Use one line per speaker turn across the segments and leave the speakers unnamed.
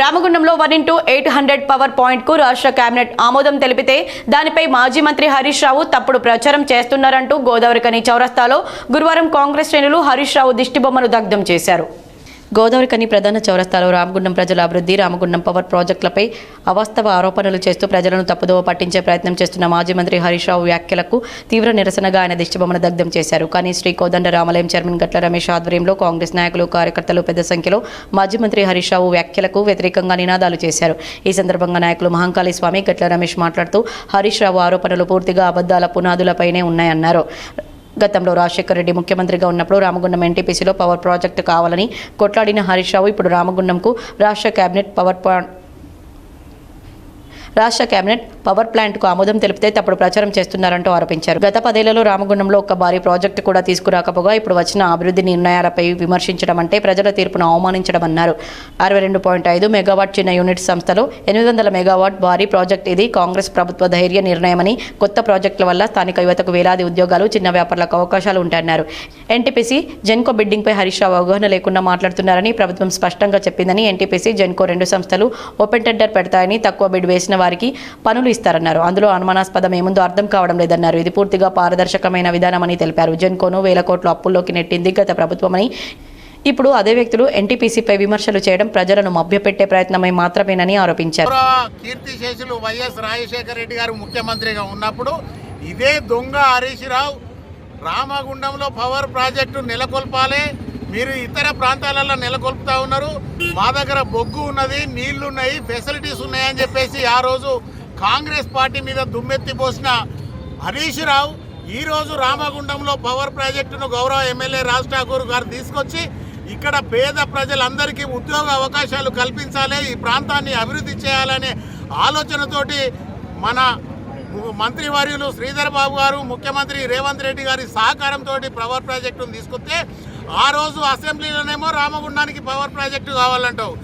రామగుండంలో one into eight hundred power పాయింట్కు రాష్ట్ర cabinet ఆమోదం తెలిపితే దానిపై మాజీ మంత్రి హరీష్ రావు తప్పుడు ప్రచారం చేస్తున్నారంటూ గోదావరికని చౌరస్తాలో గురువారం కాంగ్రెస్ శ్రేణులు హరీష్ రావు దిష్టిబొమ్మను దగ్ధం చేశారు. గోదావరికని ప్రధాన చౌరస్తాలో రామగుండం ప్రజల అభివృద్ధి రామగుండం పవర్ ప్రాజెక్టులపై అవాస్తవ ఆరోపణలు చేస్తూ ప్రజలను తప్పుదోవ పట్టించే ప్రయత్నం చేస్తున్న మాజీ మంత్రి హరీష్ రావు వ్యాఖ్యలకు తీవ్ర నిరసనగా ఆయన దిష్టిబొమ్మను దగ్ధం చేశారు. కానీ శ్రీ కోదండ రామలయం చైర్మన్ గట్ల రమేష్ ఆధ్వర్యంలో కాంగ్రెస్ నాయకులు కార్యకర్తలు పెద్ద సంఖ్యలో మాజీ మంత్రి హరీష్ రావు వ్యాఖ్యలకు వ్యతిరేకంగా నినాదాలు చేశారు. ఈ సందర్భంగా నాయకులు మహంకాళి స్వామి గట్ల రమేష్ మాట్లాడుతూ హరీష్ రావు ఆరోపణలు పూర్తిగా అబద్ధాల పునాదులపైనే ఉన్నాయన్నారు. గతంలో రాజశేఖర రెడ్డి ముఖ్యమంత్రిగా ఉన్నప్పుడు రామగుండం ఎన్టీపీసీలో పవర్ ప్రాజెక్టు కావాలని కొట్లాడిన హరీష్ రావు ఇప్పుడు రామగుండంకు రాష్ట్ర కేబినెట్ పవర్ ప్లాంట్ రాష్ట్ర కేబినెట్ పవర్ ప్లాంట్కు ఆమోదం తెలిపితే తప్పుడు ప్రచారం చేస్తున్నారంటూ ఆరోపించారు. గత పదేళ్ళలో రామగుండంలో ఒక్క భారీ ప్రాజెక్టు కూడా తీసుకురాకపోగా ఇప్పుడు వచ్చిన అభివృద్ధి నిర్ణయాలపై విమర్శించడం అంటే ప్రజల తీర్పును అవమానించడం అన్నారు అరవై రెండు పాయింట్ ఐదు మెగావాట్ చిన్న యూనిట్ సంస్థలో ఎనిమిది వందల మెగావాట్ భారీ ప్రాజెక్ట్ ఇది కాంగ్రెస్ ప్రభుత్వ ధైర్య నిర్ణయమని కొత్త ప్రాజెక్టుల వల్ల స్థానిక యువతకు వేలాది ఉద్యోగాలు చిన్న వ్యాపారులకు అవకాశాలు ఉంటాయన్నారు. ఎన్టీపీసీ జెన్కో బిడ్డింగ్పై హరీష్ రావు అవగాహన లేకుండా మాట్లాడుతున్నారని ప్రభుత్వం స్పష్టంగా చెప్పిందని ఎన్టీపీసీ జెన్కో రెండు సంస్థలు ఓపెన్ టెండర్ పెడతాయని తక్కువ బిడ్ వేసిన వారికి పనులు ఇస్తారన్నారు. అందులో అనుమానాస్పదం ఏముందో అర్థం కావడం లేదన్నారు. ఇది పూర్తిగా పారదర్శకమైన విధానమని తెలిపారు. జెన్కోను వేల కోట్ల అప్పుల్లోకి నెట్టింది గత ప్రభుత్వమని. ఇప్పుడు అదే వ్యక్తులు ఎన్టీపీసీపై విమర్శలు చేయడం ప్రజలను మభ్యపెట్టే ప్రయత్నమై మాత్రమేనని ఆరోపించారు.
కీర్తిశేషులు వైఎస్ రాజశేఖర రెడ్డి గారు ముఖ్యమంత్రిగా ఉన్నప్పుడు ఇదే దొంగ హరీష్ రావు రామగుండంలో పవర్ ప్రాజెక్టు నెలకొల్పాలి. మీరు ఇతర ప్రాంతాలలో నెలకొల్పుతా ఉన్నారు. మా దగ్గర బొగ్గు ఉన్నది నీళ్ళు ఉన్నాయి ఫెసిలిటీస్ ఉన్నాయని చెప్పేసి ఆ రోజు కాంగ్రెస్ పార్టీ మీద దుమ్మెత్తి పోసిన హరీష్ రావు ఈరోజు రామగుండంలో పవర్ ప్రాజెక్టును గౌరవ ఎమ్మెల్యే రాజ్ ఠాకూర్ గారు తీసుకొచ్చి ఇక్కడ పేద ప్రజలందరికీ ఉద్యోగ అవకాశాలు కల్పించాలి ఈ ప్రాంతాన్ని అభివృద్ధి చేయాలనే ఆలోచనతోటి మన ము- మంత్రివర్యులు శ్రీధర్ బాబు గారు ముఖ్యమంత్రి రేవంత్ రెడ్డి గారి సహకారంతో పవర్ ప్రాజెక్టును తీసుకొస్తే ఆ రోజు అసెంబ్లీలోనేమో రామగుండానికి పవర్ ప్రాజెక్టు కావాలంటావు.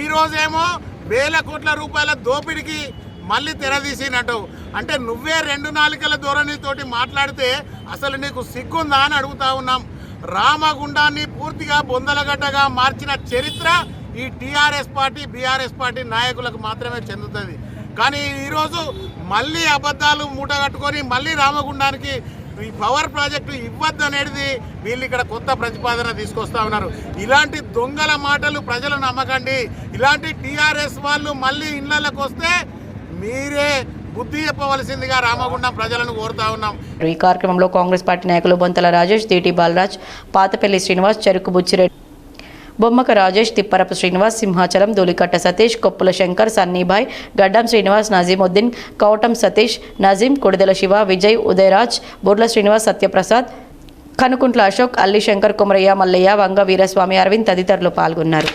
ఈరోజేమో వేల కోట్ల రూపాయల దోపిడికి మళ్ళీ తెరదీసినట్టు. అంటే నువ్వే రెండు నాలుకల ధోరణితోటి మాట్లాడితే అసలు నీకు సిగ్గుందా అని అడుగుతా ఉన్నాం. రామగుండాన్ని పూర్తిగా బొందలగడ్డగా మార్చిన చరిత్ర ఈ టీఆర్ఎస్ పార్టీ బీఆర్ఎస్ పార్టీ నాయకులకు మాత్రమే చెందుతుంది. కానీ ఈరోజు మళ్ళీ అబద్ధాలు మూటగట్టుకొని మళ్ళీ రామగుండానికి ఈ పవర్ ప్రాజెక్టు ఇవ్వద్దు అనేది వీళ్ళు ఇక్కడ కొత్త ప్రతిపాదన తీసుకొస్తా ఉన్నారు. ఇలాంటి దొంగల మాటలు ప్రజలు నమ్మకండి. ఇలాంటి టీఆర్ఎస్ వాళ్ళు మళ్ళీ ఇళ్ళలోకి వస్తే మీరే బుద్ధి చెప్పవలసిందిగా రామగుండం ప్రజలను కోరుతా ఉన్నాం.
ఈ కార్యక్రమంలో కాంగ్రెస్ పార్టీ నాయకులు బొంతల రాజేష్ దీటి బాలరాజ్ పాతపల్లి శ్రీనివాస్ చెరుకు బుచ్చిరెడ్డి బొమ్మక రాజేష్ తిప్పరపు శ్రీనివాస్ సింహాచలం దూలికట్ట సతీష్ కొప్పుల శంకర్ సన్నీభాయ్ గడ్డం శ్రీనివాస్ నజీముద్దీన్ కౌటం సతీష్ నజీం కుడిదల శివ విజయ్ ఉదయరాజ్ బుర్ల శ్రీనివాస్ సత్యప్రసాద్ కనుకుంట్ల అశోక్ అల్లి శంకర్ కుమరయ్య మల్లయ్య వంగ వీరస్వామి అరవింద్ తదితరులు పాల్గొన్నారు.